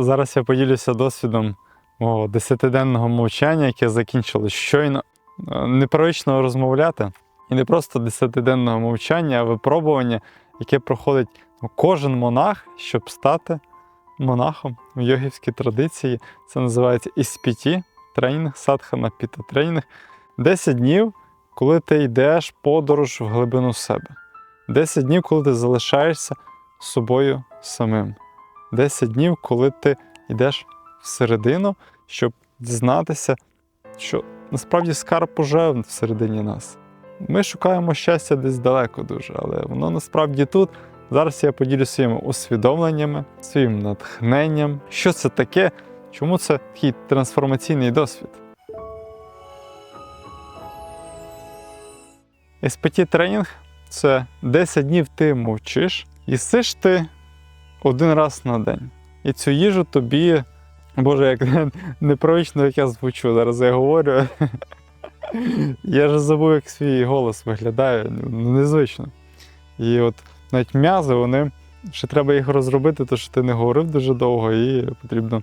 Зараз я поділюся досвідом мого десятиденного мовчання, яке закінчилось щойно. Е, Непривично розмовляти. І не просто десятиденного мовчання, а випробування, яке проходить ну, кожен монах, щоб стати монахом в йогівській традиції. Це називається іспіті, тренінг, садхана піта тренінг. 10 днів, коли ти йдеш подорож в глибину себе. 10 днів, коли ти залишаєшся собою самим. 10 днів, коли ти йдеш всередину, щоб дізнатися, що насправді скарб уже всередині нас. Ми шукаємо щастя десь далеко дуже, але воно насправді тут. Зараз я поділюся своїми усвідомленнями, своїм натхненням. Що це таке? Чому це такий трансформаційний досвід? SPT тренінг це 10 днів ти мовчиш, їсиш ти один раз на день. І цю їжу тобі, Боже, як непривично, як я звучу. Зараз я говорю. Я ж забув, як свій голос виглядає. Ну, незвично. І от навіть м'язи, вони ще треба їх розробити, тому що ти не говорив дуже довго, і потрібно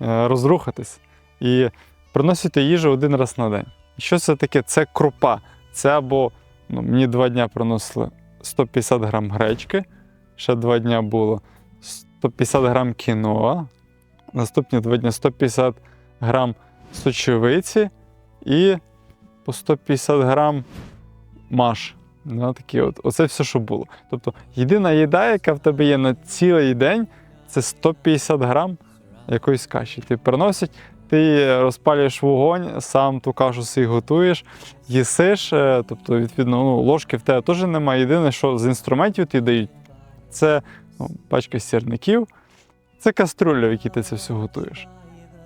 е, розрухатись. І приносити їжу один раз на день. Що це таке? Це крупа. Це або ну, мені два дня приносили 150 грам гречки, ще два дня було 150 грам кіноа, наступні два дні 150 грам сочевиці і по 150 грам маш. Ну, такі от. Оце все, що було. Тобто єдина їда, яка в тебе є на цілий день, це 150 грам якоїсь каші. Ти приносять, ти розпалюєш вогонь, сам ту кашу собі готуєш, їсиш. е, Тобто, відповідно, ну, ложки в тебе теж немає. Єдине, що з інструментів тобі дають, це ну, пачка сірників, це каструля, в якій ти це все готуєш.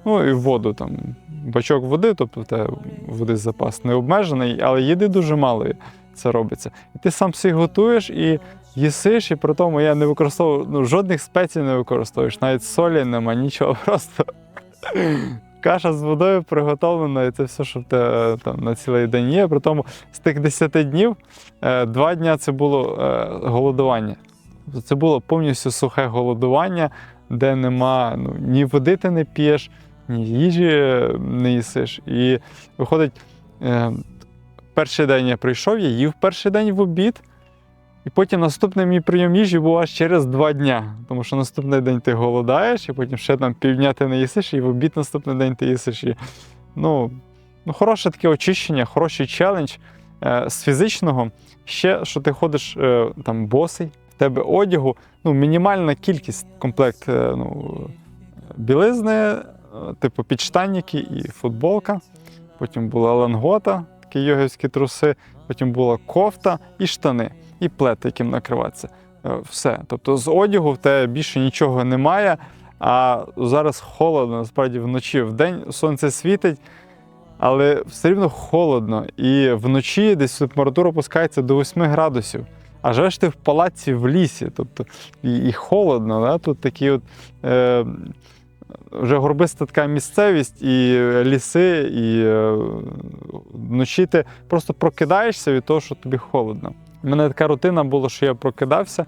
Ну і воду там, бачок води, тобто тебе води запас не обмежений, але їди дуже мало це робиться. І ти сам всіх готуєш і їсиш, і при тому я не використовую ну, жодних спецій не використовуєш, навіть солі нема, нічого, просто каша з водою приготовлена, і це все, що в тебе там на цілий день є. При тому з тих 10 днів е, два дня це було е, голодування. Це було повністю сухе голодування, де нема ну, ні води ти не п'єш, ні їжі е, не їсиш. І виходить, е, перший день я прийшов, я їв перший день в обід, і потім наступний мій прийом їжі був аж через два дня. Тому що наступний день ти голодаєш, і потім ще там півдня ти не їсиш, і в обід наступний день ти їсиш. І, ну, ну, хороше таке очищення, хороший челендж е, з фізичного. Ще що ти ходиш там босий, тебе одягу, ну, мінімальна кількість комплект е, ну, білизни, е, типу підштанники і футболка. Потім була лангота, такі йогівські труси, потім була кофта і штани, і плед, яким накриватися. Е, Все. Тобто з одягу в тебе більше нічого немає. А зараз холодно, насправді вночі в день сонце світить, але все рівно холодно. І вночі десь температура опускається до 8 градусів. А живеш ти в палаці в лісі, тобто і, і холодно. Да? Тут такі от, е, вже горбиста така місцевість, і ліси, і е, вночі ти просто прокидаєшся від того, що тобі холодно. У мене така рутина була, що я прокидався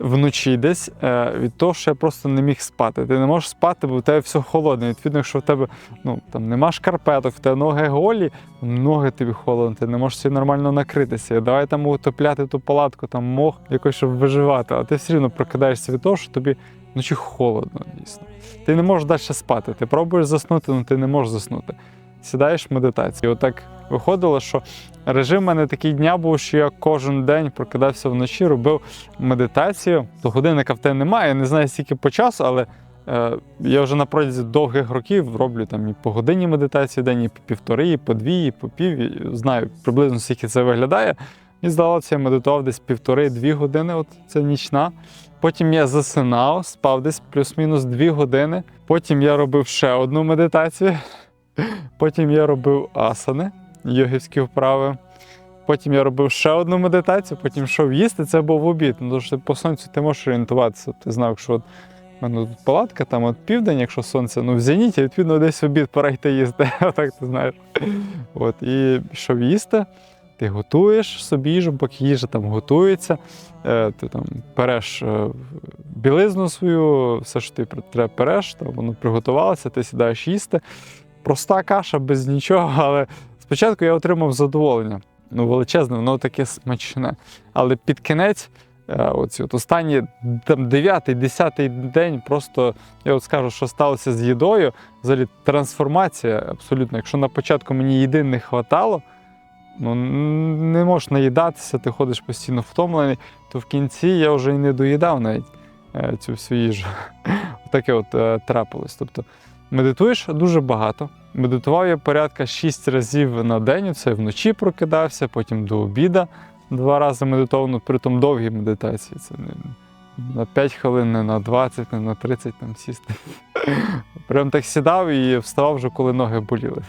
вночі десь е, від того, що я просто не міг спати. Ти не можеш спати, бо в тебе все холодне. Відповідно, якщо в тебе ну, там нема шкарпеток, в тебе ноги голі, ноги тобі холодно, ти не можеш собі нормально накритися. Давай там утопляти ту палатку, там мох якось, щоб виживати, а ти все одно прокидаєшся від того, що тобі вночі холодно, дійсно. Ти не можеш далі спати. Ти пробуєш заснути, але ти не можеш заснути. Сідаєш в медитацію. Отак виходило, що режим в мене такий дня був, що я кожен день прокидався вночі, робив медитацію. То годинника в тебе немає, я не знаю скільки по часу, але е, я вже на протязі довгих років роблю там і по годині медитації в день, і по півтори, і по дві, і по пів. І знаю приблизно скільки це виглядає. І здалося, я медитував десь півтори-дві години, от це нічна. Потім я засинав, спав десь плюс-мінус дві години. Потім я робив ще одну медитацію. Потім я робив асани, йогівські вправи. Потім я робив ще одну медитацію, потім йшов їсти, це був обід. Ну, тому що по сонцю ти можеш орієнтуватися. Ти знав, що от в мене тут палатка, там от південь, якщо сонце, ну в зеніті, відповідно, десь в обід пора йти їсти. Отак ти знаєш. От, і пішов їсти. Ти готуєш собі їжу, поки їжа там готується, е, ти там переш е, білизну свою, все, що ти треба переш, там воно приготувалося, ти сідаєш їсти. Проста каша без нічого, але спочатку я отримав задоволення. Ну, величезне, воно таке смачне. Але під кінець, е, оці от останні там 9-10 день, просто я от скажу, що сталося з їдою. Взагалі трансформація абсолютно. Якщо на початку мені їди не хватало, ну не можеш наїдатися, ти ходиш постійно втомлений, то в кінці я вже і не доїдав навіть е, цю всю їжу. Таке от е, трапилось. Тобто медитуєш дуже багато. Медитував я порядка 6 разів на день. Це вночі прокидався, потім до обіда два рази медитовано, притом довгі медитації. Це не на 5 хвилин, не на 20, не на 30 там сісти. Прям так сідав і вставав вже, коли ноги боліли.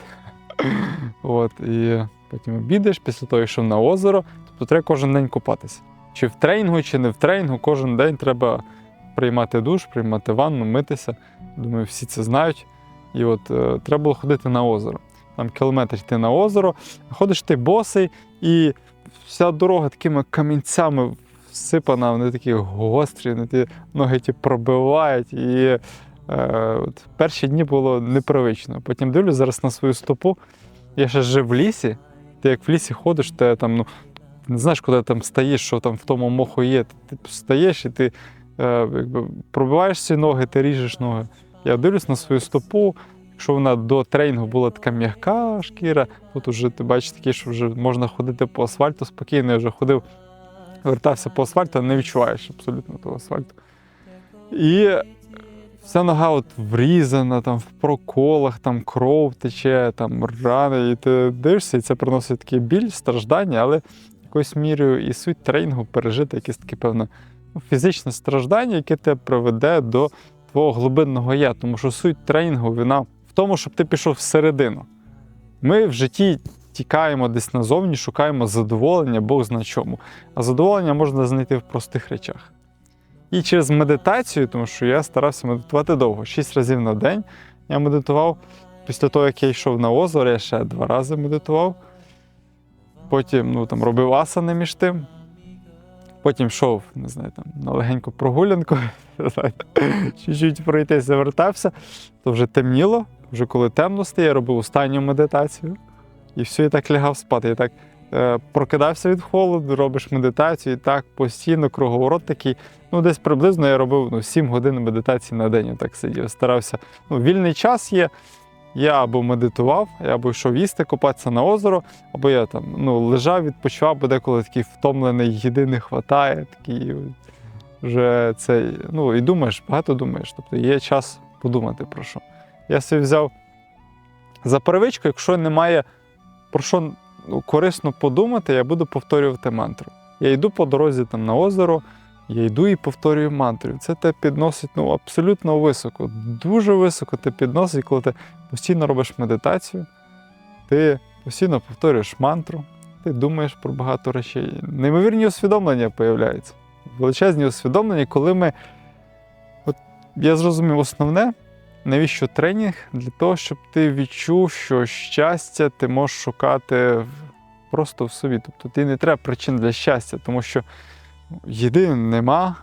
От, і потім обідаєш, після того йшов на озеро, тобто треба кожен день купатися. Чи в тренінгу, чи не в тренінгу, кожен день треба приймати душ, приймати ванну, митися. Думаю, всі це знають. І от е, треба було ходити на озеро. Там кілометр йти на озеро, ходиш ти босий, і вся дорога такими камінцями всипана, вони такі гострі, вони ті ноги ті пробивають. І е, от, перші дні було непривично. Потім дивлюсь зараз на свою стопу. Я ще жив в лісі. Ти як в лісі ходиш, ти там, ну, не знаєш, куди там стоїш, що там в тому моху є. Ти встаєш і ти е, якби, пробиваєш ці ноги, ти ріжеш ноги. Я дивлюсь на свою стопу. Якщо вона до тренінгу була така м'яка шкіра, тут уже ти бачиш такі, що вже можна ходити по асфальту спокійно. Я вже ходив, вертався по асфальту, не відчуваєш абсолютно того асфальту. І вся нога от врізана, там в проколах, там кров тече, там рани, і ти дивишся, і це приносить такий біль, страждання, але якоюсь мірою і суть тренінгу пережити якесь таке певне фізичне страждання, яке тебе приведе до твого глибинного я. Тому що суть тренінгу вона в тому, щоб ти пішов всередину. Ми в житті тікаємо десь назовні, шукаємо задоволення, Бог зна чому. А задоволення можна знайти в простих речах. І через медитацію, тому що я старався медитувати довго, шість разів на день я медитував. Після того, як я йшов на озеро, я ще два рази медитував. Потім ну, там, робив асани між тим. Потім йшов, не знаю, там, на легеньку прогулянку, чуть-чуть пройтися, вертався, то вже темніло, вже коли темно стає, я робив останню медитацію. І все, і так лягав спати. Я так е, прокидався від холоду, робиш медитацію, і так постійно круговорот такий. Ну, десь приблизно я робив ну, 7 годин медитації на день. Так сидів. Старався. Ну, вільний час є. Я або медитував, я або йшов їсти, купатися на озеро, або я там ну, лежав, відпочивав, бо деколи такий втомлений, їди не вистачає, такий вже це. Ну і думаєш, багато думаєш. Тобто є час подумати про що. Я собі взяв за первичку, якщо немає про що ну, корисно подумати, я буду повторювати мантру. Я йду по дорозі там на озеро, я йду і повторюю мантру. Це те підносить ну, абсолютно високо, дуже високо те підносить, коли ти постійно робиш медитацію, ти постійно повторюєш мантру, ти думаєш про багато речей. Неймовірні усвідомлення появляються. Величезні усвідомлення, коли ми. От я зрозумів основне, навіщо тренінг? Для того, щоб ти відчув, що щастя ти можеш шукати просто в собі. Тобто ти не треба причин для щастя, тому що їди нема,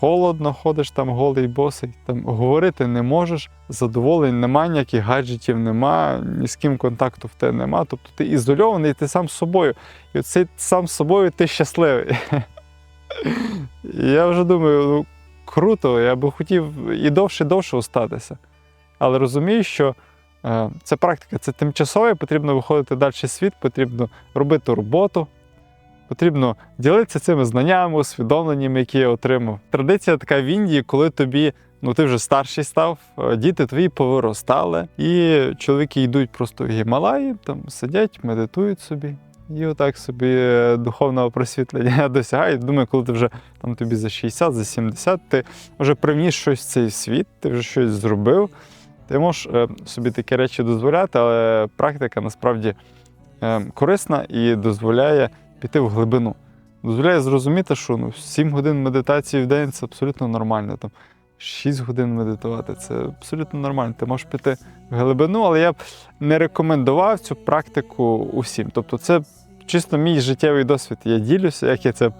холодно ходиш там голий босий, там говорити не можеш, задоволень нема, ніяких гаджетів нема, ні з ким контакту в тебе нема. Тобто ти ізольований, ти сам з собою. І оцей сам з собою ти щасливий. Я вже думаю, ну круто, я би хотів і довше, і довше остатися. Але розумію, що е, це практика, це тимчасове, потрібно виходити далі в світ, потрібно робити роботу, потрібно ділитися цими знаннями, усвідомленнями, які я отримав. Традиція така в Індії, коли тобі, ну ти вже старший став, е, діти твої повиростали, і чоловіки йдуть просто в Гімалаї, там сидять, медитують собі. І отак собі е, духовного просвітлення досягають. Думаю, коли ти вже там тобі за 60, за 70, ти вже привніс щось в цей світ, ти вже щось зробив. Ти можеш е, собі такі речі дозволяти, але практика насправді е, корисна і дозволяє піти в глибину. Дозволяє зрозуміти, що ну, 7 годин медитації в день це абсолютно нормально. Там, 6 годин медитувати це абсолютно нормально. Ти можеш піти в глибину, але я б не рекомендував цю практику усім. Тобто, це чисто мій життєвий досвід. Я ділюся, як я це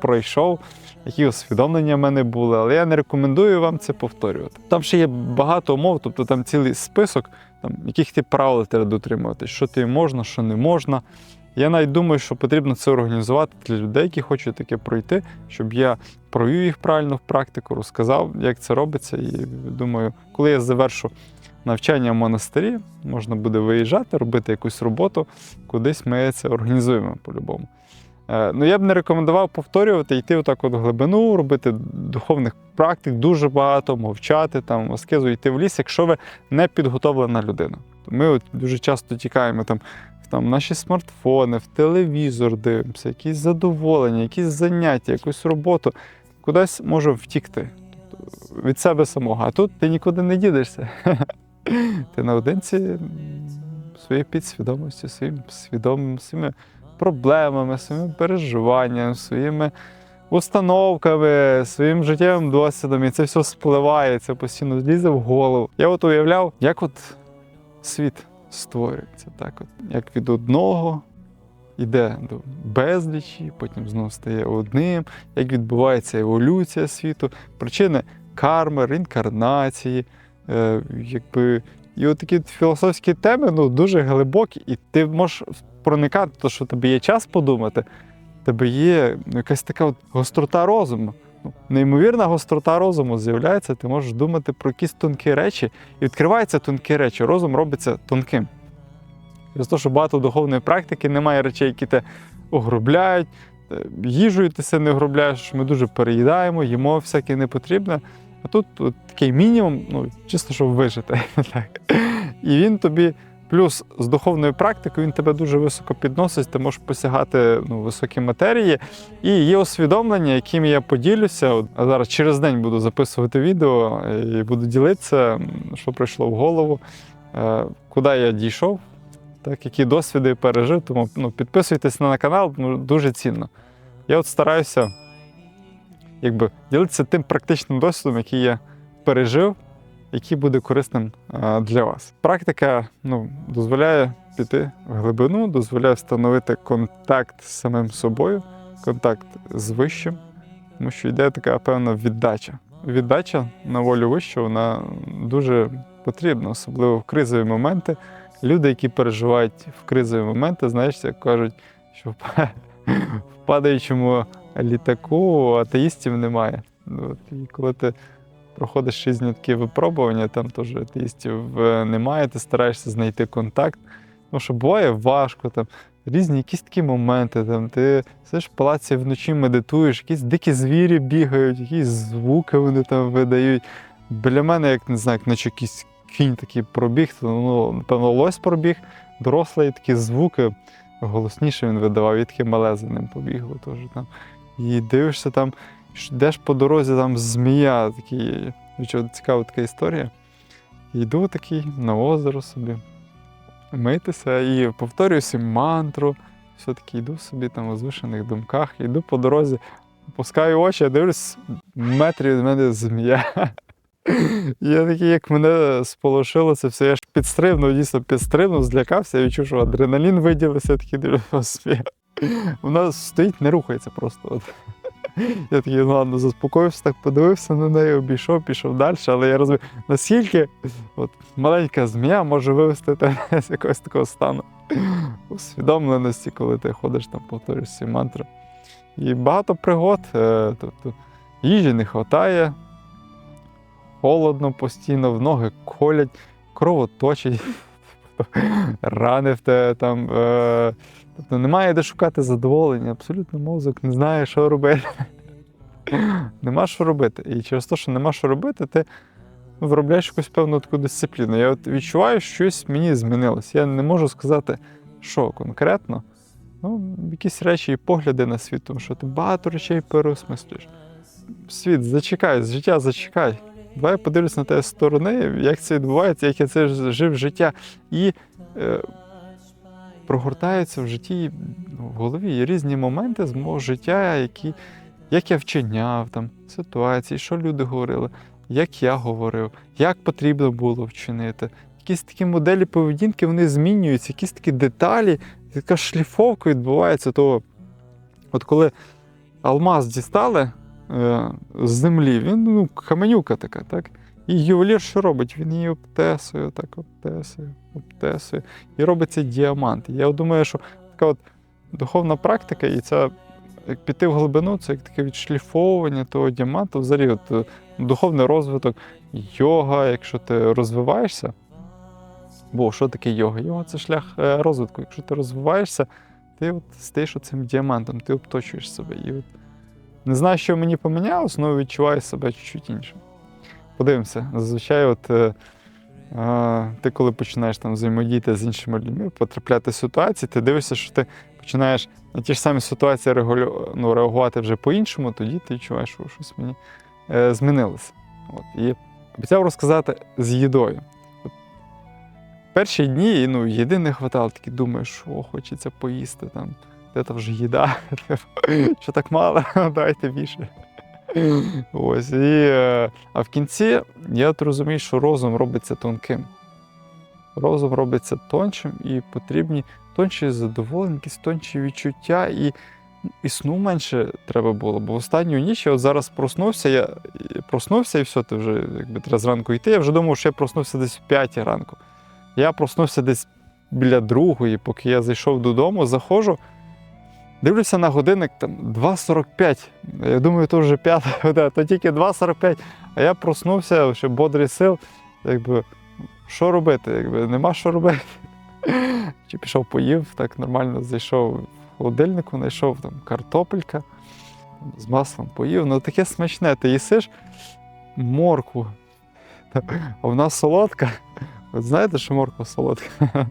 пройшов, які усвідомлення в мене були, але я не рекомендую вам це повторювати. Там ще є багато умов, тобто там цілий список, там, яких ти правил треба дотримуватись, що ти можна, що не можна. Я навіть думаю, що потрібно це організувати для людей, які хочуть таке пройти, щоб я провів їх правильно в практику, розказав, як це робиться. І думаю, коли я завершу навчання в монастирі, можна буде виїжджати, робити якусь роботу, кудись ми це організуємо по-любому. Е, Ну, я б не рекомендував повторювати, йти отак от глибину, робити духовних практик дуже багато, мовчати, там, аскезу, йти в ліс, якщо ви не підготовлена людина. Ми от дуже часто тікаємо там, там, наші смартфони, в телевізор дивимося, якісь задоволення, якісь заняття, якусь роботу. Кудись можемо втікти тобто, від себе самого. А тут ти нікуди не дідешся. Ти наодинці своєю підсвідомістю, своїм свідомим, своїми проблемами, своїми переживаннями, своїми установками, своїм життєвим досвідом, і це все спливає, це постійно злізе в голову. Я от уявляв, як от світ створюється, так от, як від одного йде до безлічі, потім знову стає одним, як відбувається еволюція світу, причини карми, реінкарнації, е, якби. І от такі філософські теми ну, дуже глибокі, і ти можеш проникати, то що тебе є час подумати, тебе є якась така от гострота розуму. Ну, Неймовірна гострота розуму з'являється, ти можеш думати про якісь тонкі речі, і відкриваються тонкі речі, розум робиться тонким. Через те, що багато духовної практики немає речей, які те огрубляють, е, їжею ти це не огрубляєш, ми дуже переїдаємо, їмо всяке непотрібне. А тут от, такий мінімум, ну, чисто, щоб вижити. так. І він тобі, плюс з духовною практикою, він тебе дуже високо підносить, ти можеш посягати ну, високі матерії. І є усвідомлення, яким я поділюся. От, а зараз через день буду записувати відео і буду ділитися, що прийшло в голову, е, куди я дійшов, так, які досвіди пережив. Тому ну, підписуйтесь на канал, ну, дуже цінно. Я от стараюся якби, ділитися тим практичним досвідом, який я пережив, який буде корисним для вас. Практика ну, дозволяє піти в глибину, дозволяє встановити контакт з самим собою, контакт з вищим, тому що йде така певна віддача. Віддача на волю вищого вона дуже потрібна, особливо в кризові моменти. Люди, які переживають в кризові моменти, знаєш, як кажуть, що в падаючому літаку атеїстів немає. От, і коли ти проходиш різні такі випробування, там теж атеїстів е, немає, ти стараєшся знайти контакт. Тому що буває важко, там різні якісь такі моменти. Там, ти сидиш в палаці вночі медитуєш, якісь дикі звірі бігають, якісь звуки вони там видають. Біля мене, як не знаю, наче якийсь кінь такий пробіг, то, ну, напевно, лось пробіг, дорослий, такі звуки. Голосніше він видавав, і таке мале за ним побігло теж там. І дивишся там, йдеш по дорозі, там змія, такий, цікава така історія. Йду такий на озеро собі, митися і повторюю собі мантру. Все-таки йду собі там у возвишених думках, йду по дорозі, опускаю очі, я дивлюсь, метрі від мене змія. Я такий, як мене сполошило це все, я ж підстрибнув, дійсно підстрибнув, злякався, я відчув, що адреналін виділився, такий дивлюся, смія. Вона стоїть, не рухається просто. От. Я такий, ну ладно, заспокоївся, так подивився на неї, обійшов, пішов далі, але я розумію, наскільки от, маленька змія може вивести тебе з якогось такого стану усвідомленості, коли ти ходиш там, повторюєш ці мантри. І багато пригод, е, тобто їжі не вистачає, холодно постійно, в ноги колять, кровоточить, рани в тебе там. Е, тобто немає де шукати задоволення, абсолютно мозок не знає, що робити. нема що робити. І через те, що нема що робити, ти виробляєш якусь певну таку дисципліну. Я от відчуваю, що щось мені змінилось. Я не можу сказати, що конкретно. Ну, якісь речі і погляди на світ, тому що ти багато речей переосмислюєш. Світ, зачекай, життя зачекай. Давай подивлюсь на те сторони, як це відбувається, як я це жив життя. І е, прогортаються в житті, ну, в голові є різні моменти з мого життя, які, як я вчиняв, там, ситуації, що люди говорили, як я говорив, як потрібно було вчинити. Якісь такі моделі поведінки вони змінюються, якісь такі деталі така шліфовка відбувається того. От коли алмаз дістали е, з землі, він ну, каменюка така, так? І ювелір що робить? Він її обтесує, так обтесує, обтесує. І робиться діамант. Я думаю, що така от духовна практика, і ця як піти в глибину, це як таке відшліфовування того діаманту. Взагалі, от, е, духовний розвиток, йога, якщо ти розвиваєшся. Бо що таке йога? Йога це шлях е, розвитку. Якщо ти розвиваєшся, ти от стаєш цим діамантом, ти обточуєш себе. І от не знаю, що мені помінялось, але відчуваю себе чуть-чуть іншим. Подивимося. Зазвичай, от е, е, ти коли починаєш там взаємодіяти з іншими людьми, потрапляти в ситуації, ти дивишся, що ти починаєш на ті ж самі ситуації регулю... ну, реагувати вже по-іншому, тоді ти відчуваєш, що щось мені е, змінилося. От. І обіцяв розказати з їдою. От, перші дні ну, їди не хватало, такі думаєш, що хочеться поїсти там. Де там вже їда? Що так мало? Дайте більше. Ось, і, е, а в кінці я розумію, що розум робиться тонким. Розум робиться тоншим і потрібні тонші задоволення, якісь тонші відчуття, і, і сну менше треба було. Бо в останню ніч я от зараз проснувся, я проснувся і все, ти вже якби треба зранку йти. Я вже думав, що я проснувся десь в 5 ранку. Я проснувся десь біля другої, поки я зайшов додому, заходжу. Дивлюся на годинник там 2.45. Я думаю, то вже п'ята година, то тільки 2.45. А я проснувся, ще бодрий сил. Якби, що робити? Якби, нема що робити. Чи пішов поїв, так нормально зайшов в холодильнику, знайшов там картопелька з маслом поїв. Ну таке смачне, ти їсиш моркву. А в нас солодка. От знаєте, що морква солодка?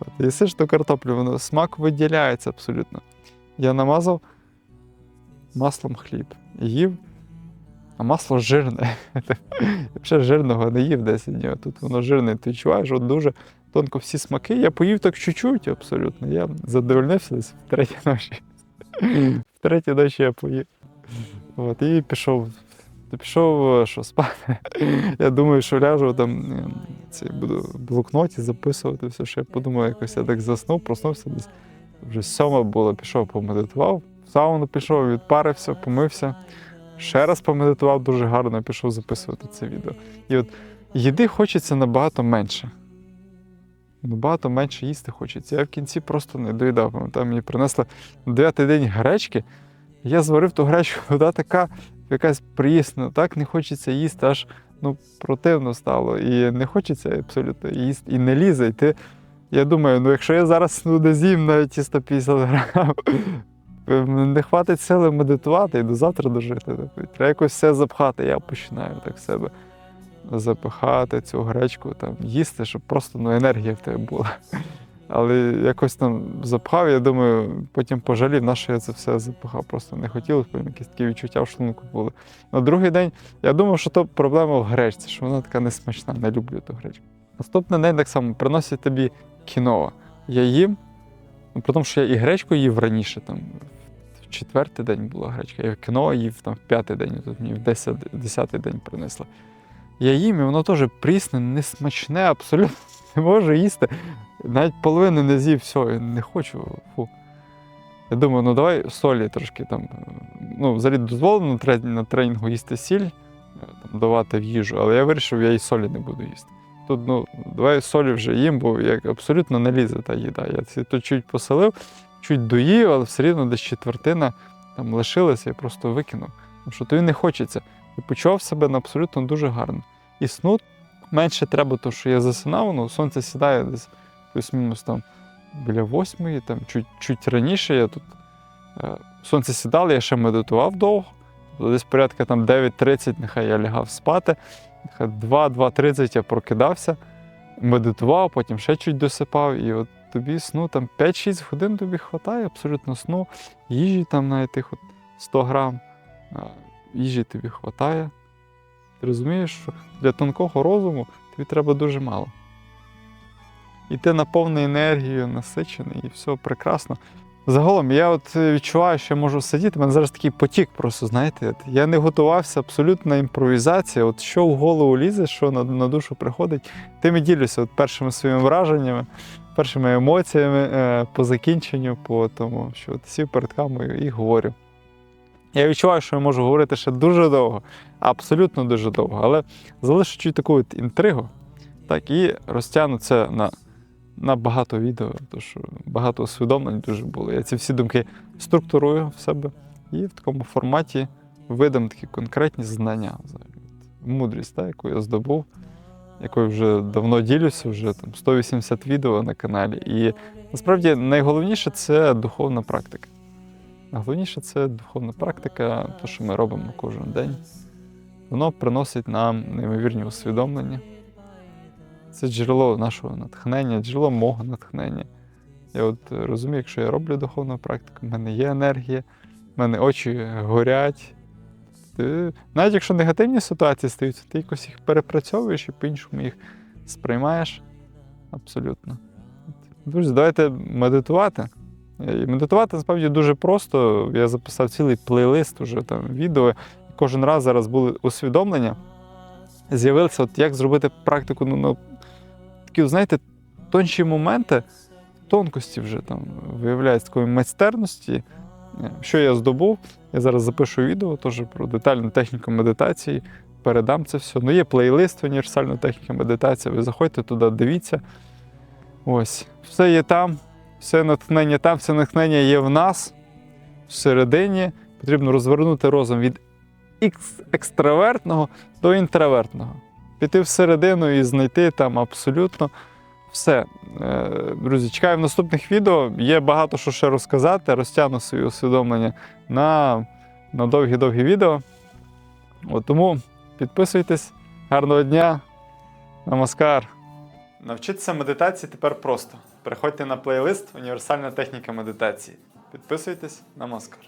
От їсиш ту картоплю, воно смак виділяється абсолютно. Я намазав маслом хліб. Їв, а масло жирне. Я взагалі жирного не їв 10 днів, тут воно жирне. Ти відчуваєш от дуже тонко всі смаки. Я поїв так чуть-чуть абсолютно. Я задовольнився десь в третій ночі. В третій ночі я поїв. От, і пішов. Пішов е, що спати. Я думаю, що ляжу там е, буду в блокноті записувати все, що я подумав, якось я так заснув, проснувся десь. Вже сьома було, пішов, помедитував, в сауну пішов, відпарився, помився. Ще раз помедитував дуже гарно, пішов записувати це відео. І от їди хочеться набагато менше. Набагато менше їсти хочеться. Я в кінці просто не доїдав. Пам'ятаю, мені принесли на дев'ятий день гречки. Я зварив ту гречку, вода така якась прісна, так не хочеться їсти, аж ну, противно стало. І не хочеться абсолютно їсти, і не лізе. І ти, я думаю, ну якщо я зараз ну, не з'їм навіть ті 150 грам, не хватить сили медитувати і до завтра дожити. Треба якось все запхати. Я починаю так себе запихати цю гречку, там, їсти, щоб просто ну, енергія в тебе була. Але якось там запхав, я думаю, потім пожалів, на що я це все запихав. Просто не хотілося, потім якісь такі відчуття в шлунку були. На другий день я думав, що то проблема в гречці, що вона така несмачна, не люблю ту гречку. Наступний день так само приносять тобі кіноа. Я їм, ну, при тому, що я і гречку їв раніше, там, в четвертий день була гречка, я кіноа їв там, в п'ятий день, тут мені в десят- десятий день принесли. Я їм, і воно теж прісне, несмачне, абсолютно не можу їсти. Навіть половину не з'їв, все, не хочу. Фу. Я думаю, ну давай солі трошки там. Ну, взагалі дозволено на тренінгу їсти сіль, е, там, давати в їжу, але я вирішив, я і солі не буду їсти. Тут, ну, давай солі вже їм, бо як абсолютно не лізе та їда. Я це тут чуть посолив, чуть доїв, але все рівно десь четвертина там лишилася, я просто викинув. Тому що тобі не хочеться. І почував себе абсолютно дуже гарно. І сну менше треба, тому що я засинав, ну, сонце сідає десь плюс-мінус там біля восьмої, там чуть, чуть раніше я тут е, сонце сідало, я ще медитував довго. Тобто Десь порядка там 9.30, нехай я лягав спати, нехай 2-2.30 я прокидався, медитував, потім ще чуть досипав, і от тобі сну там 5-6 годин тобі вистачає абсолютно сну, їжі там навіть тих от 100 грам, е, їжі тобі вистачає. Ти розумієш, що для тонкого розуму тобі треба дуже мало. І ти наповнений енергією, насичений, і все прекрасно. Загалом, я от е, відчуваю, що я можу сидіти. У мене зараз такий потік, просто знаєте. Я не готувався абсолютно імпровізація. От що в голову лізе, що на, на душу приходить, тим і ділюся от першими своїми враженнями, першими емоціями е, по закінченню, по тому, що от сів перед камерою і говорю. Я відчуваю, що я можу говорити ще дуже довго, абсолютно дуже довго, але залишу таку от інтригу, так, і розтягну це на, на багато відео, тому що багато усвідомлень дуже було. Я ці всі думки структурую в себе і в такому форматі видам такі конкретні знання. Мудрість, та, яку я здобув, якою вже давно ділюся, вже там 180 відео на каналі. І насправді найголовніше це духовна практика. Найголовніше це духовна практика, те, що ми робимо кожен день. Воно приносить нам неймовірні усвідомлення. Це джерело нашого натхнення, джерело мого натхнення. Я от е, розумію, якщо я роблю духовну практику, в мене є енергія, в мене очі горять. Навіть якщо негативні ситуації стаються, ти якось їх перепрацьовуєш і по-іншому їх сприймаєш. Абсолютно. Друзі, давайте медитувати. І медитувати насправді дуже просто. Я записав цілий плейлист уже там відео. Кожен раз зараз були усвідомлення. З'явилося, от як зробити практику ну, ну, такі, знаєте, тонші моменти, тонкості вже там виявляється такої майстерності. Е, Що я здобув? Я зараз запишу відео теж про детальну техніку медитації, передам це все. Ну, є плейлист універсальна техніка медитації. Ви заходьте туди, дивіться. Ось, все є там, все натхнення там, все натхнення є в нас всередині. Потрібно розвернути розум від екстравертного до інтровертного. Піти всередину і знайти там абсолютно все. Е, Друзі, чекаю в наступних відео. Є багато що ще розказати. Розтягну свої усвідомлення на, на довгі-довгі відео. От тому підписуйтесь. Гарного дня. Намаскар. Навчитися медитації тепер просто. Переходьте на плейлист Універсальна техніка медитації. Підписуйтесь, намаскар.